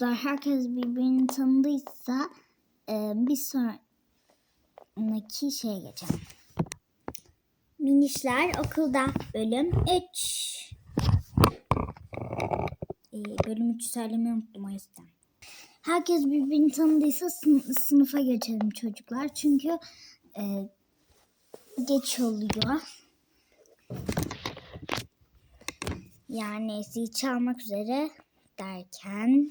Herkes birbirini tanıdıysa e, bir sonraki şeye geçelim. Minişler okulda bölüm 3. E, bölüm 3 söylemeyi unuttum o yüzden. Herkes birbirini tanıdıysa sın- sınıfa geçelim çocuklar. Çünkü e, geç oluyor. Yani zil çalmak üzere derken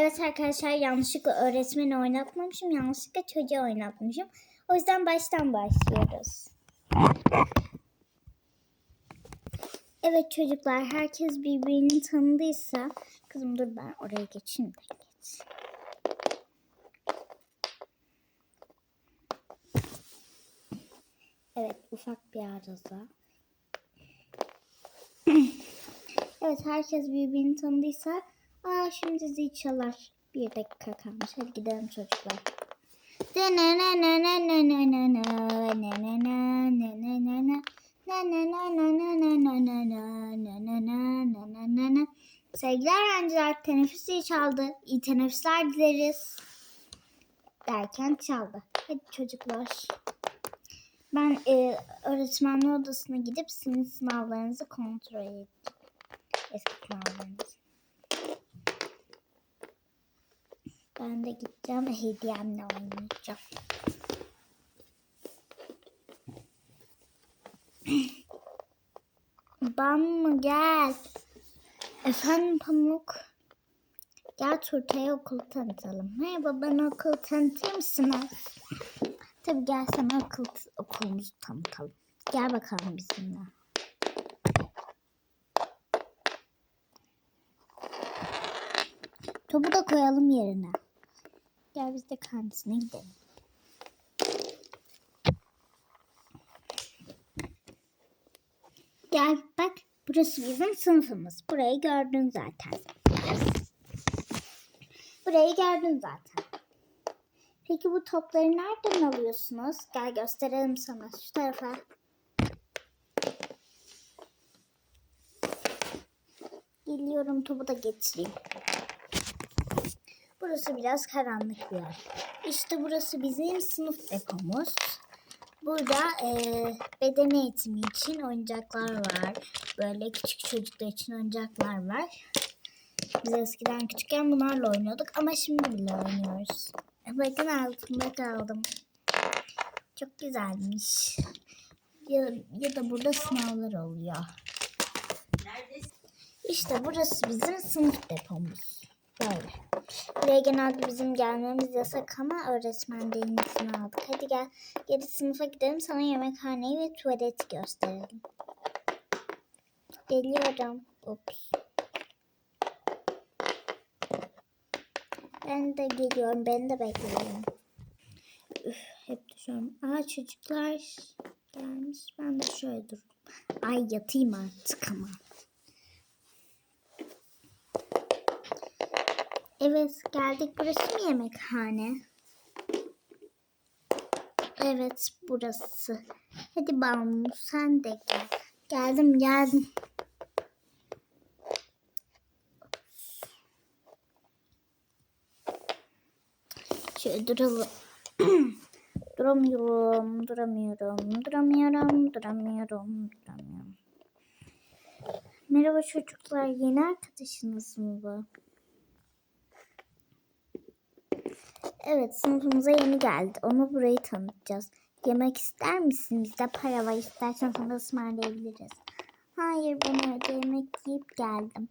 Evet arkadaşlar yanlışlıkla öğretmeni oynatmamışım. Yanlışlıkla çocuğu oynatmışım. O yüzden baştan başlıyoruz. Evet çocuklar herkes birbirini tanıdıysa kızım dur ben oraya geçeyim de. Evet ufak bir arıza. evet herkes birbirini tanıdıysa aa şimdi zil çalar. Bir dakika kalmış. Hadi gidelim çocuklar. Sevgili öğrenciler teneffüs zili çaldı. İyi teneffüsler dileriz. Derken çaldı. Hadi çocuklar. Ben e, öğretmenler odasına gidip sizin sınavlarınızı kontrol edeceğim. Eski sınavlarınızı. Ben de gideceğim ve hediyemle oynayacağım. Ban mı gel? Efendim Pamuk. Gel Turta'ya okulu tanıtalım. Merhaba bana okulu tanıtır mısınız? Tabii gel sana okul, okulumuzu tanıtalım. Gel bakalım bizimle. Topu da koyalım yerine. Gel biz de kantine gidelim. Gel bak burası bizim sınıfımız. Burayı gördün zaten. Burayı gördün zaten. Peki bu topları nereden alıyorsunuz? Gel gösterelim sana şu tarafa. Geliyorum topu da getireyim. Burası biraz karanlık bir yer. İşte burası bizim sınıf depomuz. Burada e, beden eğitimi için oyuncaklar var. Böyle küçük çocuklar için oyuncaklar var. Biz eskiden küçükken bunlarla oynuyorduk ama şimdi bile oynuyoruz. E, Bakın altında kaldım. Çok güzelmiş. Ya, ya da burada sınavlar oluyor. İşte burası bizim sınıf depomuz. Böyle. Buraya genelde bizim gelmemiz yasak ama öğretmen de izin aldık. Hadi gel geri sınıfa gidelim sana yemekhaneyi ve tuvaleti gösterelim. Geliyorum. Ups. Ben de geliyorum. Beni de bekliyorum. Üf, hep düşüyorum. Aa çocuklar gelmiş. Ben de şöyle dururum. Ay yatayım artık ama. Evet geldik. Burası mı yemekhane? Evet burası. Hadi Banu sen de gel. Geldim geldim. Şöyle duralım. duramıyorum, duramıyorum, duramıyorum, duramıyorum, duramıyorum. Merhaba çocuklar, yeni arkadaşınız mı bu? Evet, sınıfımıza yeni geldi. Onu burayı tanıtacağız. Yemek ister misin? Bizde para var. İstersen sana ısmarlayabiliriz. Hayır, ben öyle yemek yiyip geldim.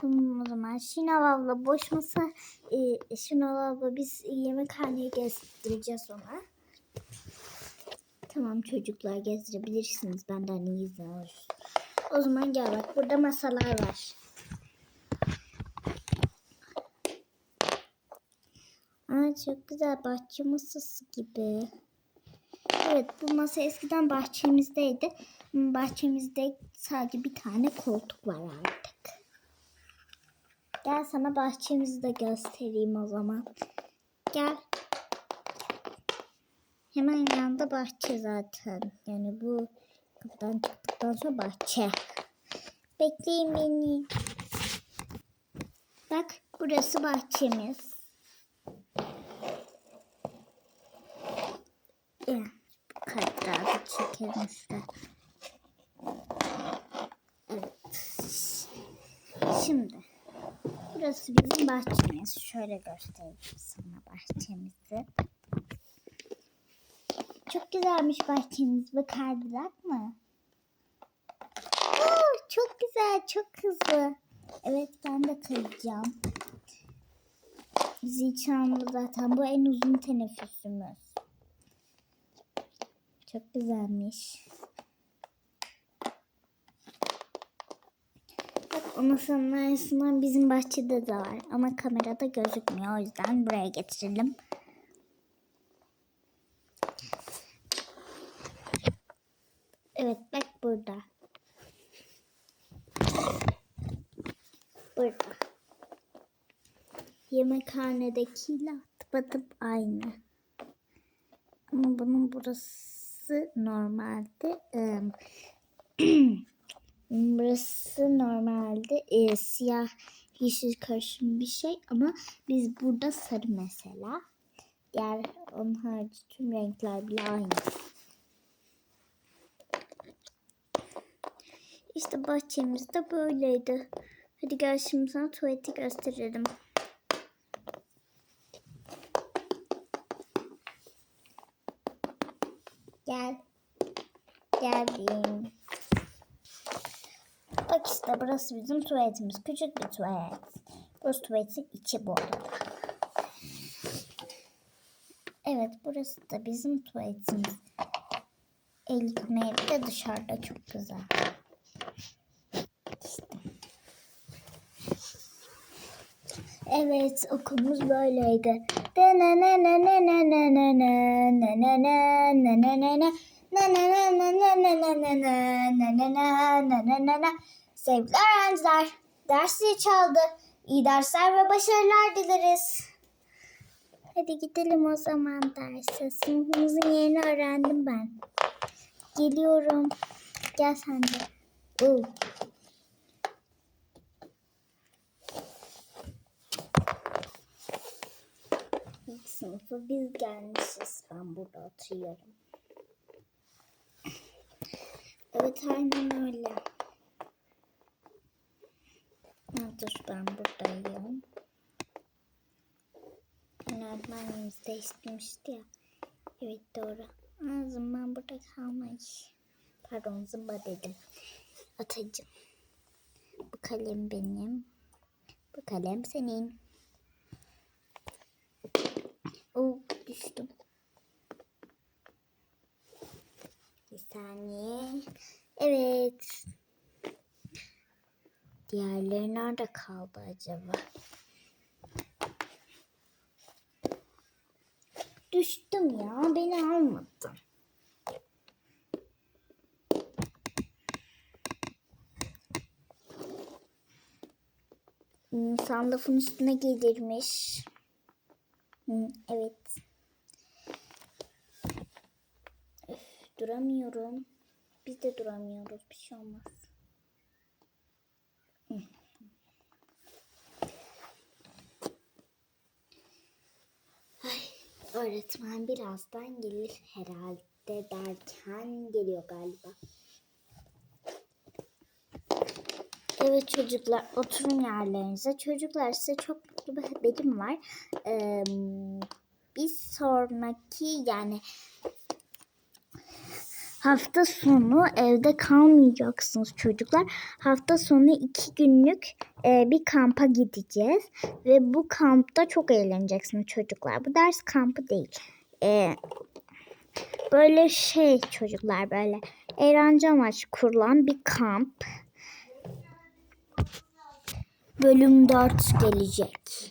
Tamam o zaman. Şinav abla boş masa e, Şinav abla biz yemekhaneye gezdireceğiz ona. Tamam çocuklar gezdirebilirsiniz. Benden iyi izin alırız. O zaman gel bak burada masalar var. Çok güzel bahçe masası gibi. Evet bu masa eskiden bahçemizdeydi. Ama Bahçemizde sadece bir tane koltuk var artık. Gel sana bahçemizi de göstereyim o zaman. Gel. Hemen yanında bahçe zaten. Yani bu kapıdan çıktıktan sonra bahçe. Bekleyin beni. Bak burası bahçemiz. Ya, bu kadar da. Evet. Şimdi burası bizim bahçemiz. Şöyle göstereyim sana bahçemizi. Çok güzelmiş bahçemiz. Bak kaydırak mı? Aa, çok güzel, çok hızlı. Evet ben de kayacağım. Zil zaten. Bu en uzun teneffüsümüz. Çok güzelmiş. Bak o masanın aynısından bizim bahçede de var. Ama kamerada gözükmüyor. O yüzden buraya getirelim. Evet bak burada. Burada. Yemekhanedekiyle tıpatıp aynı. Ama bunun burası normalde ım, burası normalde e, siyah yeşil karışım bir şey ama biz burada sarı mesela. Diğer onun harici tüm renkler bile aynı. İşte bahçemiz de böyleydi. Hadi gel şimdi sana tuvaleti gösterelim. Gel. Geldim. Bak işte burası bizim tuvaletimiz. Küçük bir tuvalet. Burası tuvaletin içi bu arada. Evet burası da bizim tuvaletimiz. El yıkama de dışarıda çok güzel. İşte. Evet okulumuz böyleydi. Sevgili öğrenciler, ders çaldı. İyi dersler ve başarılar dileriz. Hadi gidelim o zaman derse. Sınıfımızın yerini öğrendim ben. Geliyorum. Gel sen de. Oo. İlk sınıfa biz gelmişiz. Ben burada oturuyorum. Evet aynen öyle. Ha, dur ben buradayım. Öğretmenimiz değiştirmişti ya. Evet doğru. Aa, zımban burada kalmış. Pardon zımba dedim. Atacım. Bu kalem benim. Bu kalem senin. Oh düştüm. Bir saniye. Evet. Diğerleri nerede kaldı acaba? Düştüm ya. Beni almadı. İnsan lafın üstüne gelirmiş. Hı, evet. Duramıyorum. Biz de duramıyoruz. Bir şey olmaz. Ay, öğretmen birazdan gelir herhalde derken geliyor galiba. Evet çocuklar oturun yerlerinize. Çocuklar size çok mutlu bir haberim var. Ee, bir sonraki yani hafta sonu evde kalmayacaksınız çocuklar. Hafta sonu iki günlük e, bir kampa gideceğiz. Ve bu kampta çok eğleneceksiniz çocuklar. Bu ders kampı değil. E, böyle şey çocuklar böyle eğlence amaçlı kurulan bir kamp. Bölüm 4 gelecek.